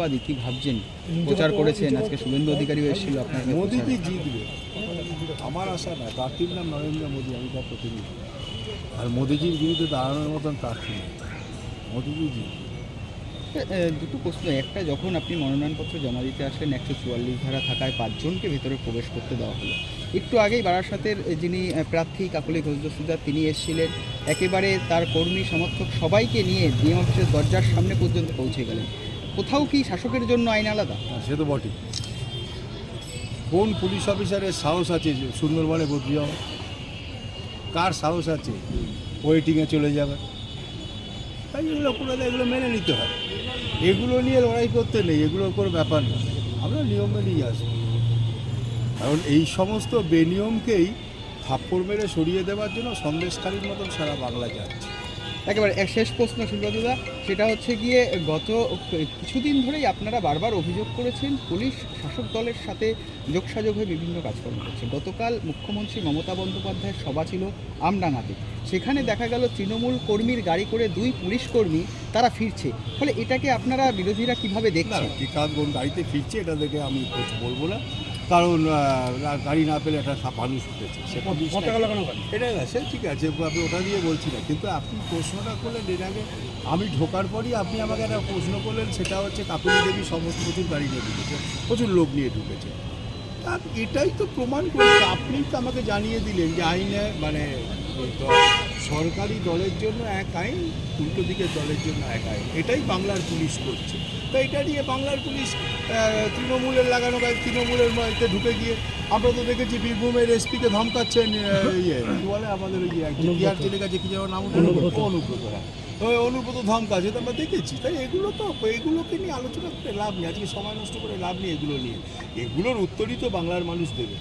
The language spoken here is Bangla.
বাদী কি ভাবছেন? প্রচার করেছেন আজকে শুভেন্দু অধিকারী এসেছিল আপনার মোদিজি। জিতবে। আমার আশা না প্রার্থীর নাম নরেন্দ্র মোদী আমি তার প্রতিনিধি। আর মোদিজির বিরুদ্ধে দাঁড়ানোর মতন প্রার্থী মোদিজি জিতবে। দুটো প্রশ্ন। একটা যখন আপনি মনোনয়নপত্র জমা দিতে আসলেন একশো চুয়াল্লিশ ধারা থাকায় পাঁচজনকে ভেতরে প্রবেশ করতে দেওয়া হলো। একটু আগেই বারাসাতের যিনি প্রার্থী কাকলি ঘোষদস্তিদার তিনি এসেছিলেন। একেবারে তার কর্মী সমর্থক সবাইকে নিয়ে ডিএম অফিসের দরজার সামনে পর্যন্ত পৌঁছে গেলেন। কোথাও কি শাসকের জন্য আইন আলাদা? হ্যাঁ সে তো বটে কোন পুলিশ অফিসারের সাহস আছে সুন্দরবনে বদলি যাওয়া কার সাহস আছে? ওয়েটিংয়ে চলে যাবে। তাই এগুলো করে এগুলো মেনে নিতে হয়। এগুলো নিয়ে লড়াই করতে নেই, এগুলোর কোনো ব্যাপার না। আমরা নিয়ম মেনেই আসব। কারণ এই সমস্ত বেনিয়মকেই থাপ্পড় মেরে সরিয়ে দেওয়ার জন্য সন্দেশকারীর মতন সারা বাংলা যাচ্ছে। একেবারে এক শেষ প্রশ্ন সুব্রতদা সেটা হচ্ছে গিয়ে গত কিছুদিন ধরেই আপনারা বারবার অভিযোগ করেছেন, পুলিশ, শাসক দলের সাথে যোগসাযোগ হয়ে বিভিন্ন কাজকর্ম করছে। গতকাল মুখ্যমন্ত্রী মমতা বন্দ্যোপাধ্যায়ের সভা ছিল আমডাঙ্গাতে। সেখানে দেখা গেল তৃণমূল কর্মীর গাড়ি করে দুই পুলিশ কর্মী তারা ফিরছে। ফলে এটাকে আপনারা বিরোধীরা কীভাবে দেখছেন? কোন গাড়িতে ফিরছে, এটা দেখে আমি বলব না। কারণ গাড়ি না পেলে একটা মানুষ উঠেছে এটা না সে ঠিক আছে আপনি ওটা দিয়ে বলছি না। কিন্তু আপনি প্রশ্নটা করলেন এর আগে আমি ঢোকার পরই আপনি আমাকে একটা প্রশ্ন করলেন সেটা হচ্ছে কাপিলী দেবী সমস্ত প্রচুর গাড়ি নিয়ে ঢুকেছে প্রচুর লোক নিয়ে ঢুকেছে। তা এটাই তো প্রমাণ করছে। আপনি তো আমাকে জানিয়ে দিলেন যে আইনে মানে সরকারি দলের জন্য এক আইন উল্টো দিকের দলের জন্য এক আইন। এটাই বাংলার পুলিশ করছে। তো এটা নিয়ে বাংলার পুলিশ তৃণমূলের লাগানো গায়ে তৃণমূলের মধ্যে ঢুকে গিয়ে আমরা তো দেখেছি বীরভূমের এসপিকে ধমকাচ্ছেন ইয়ে কি বলে আমাদের ওই টিআর জেলের কাছে কি যেন নাম? অনুব্রত। হ্যাঁ। ওই অনুব্রত ধমকাচ্ছে তো আমরা দেখেছি। তাই এগুলো তো এগুলোকে নিয়ে আলোচনা করে লাভ নেই। আজকে সময় নষ্ট করে লাভ নেই এগুলো নিয়ে। এগুলোর উত্তরই তো বাংলার মানুষ দেবে।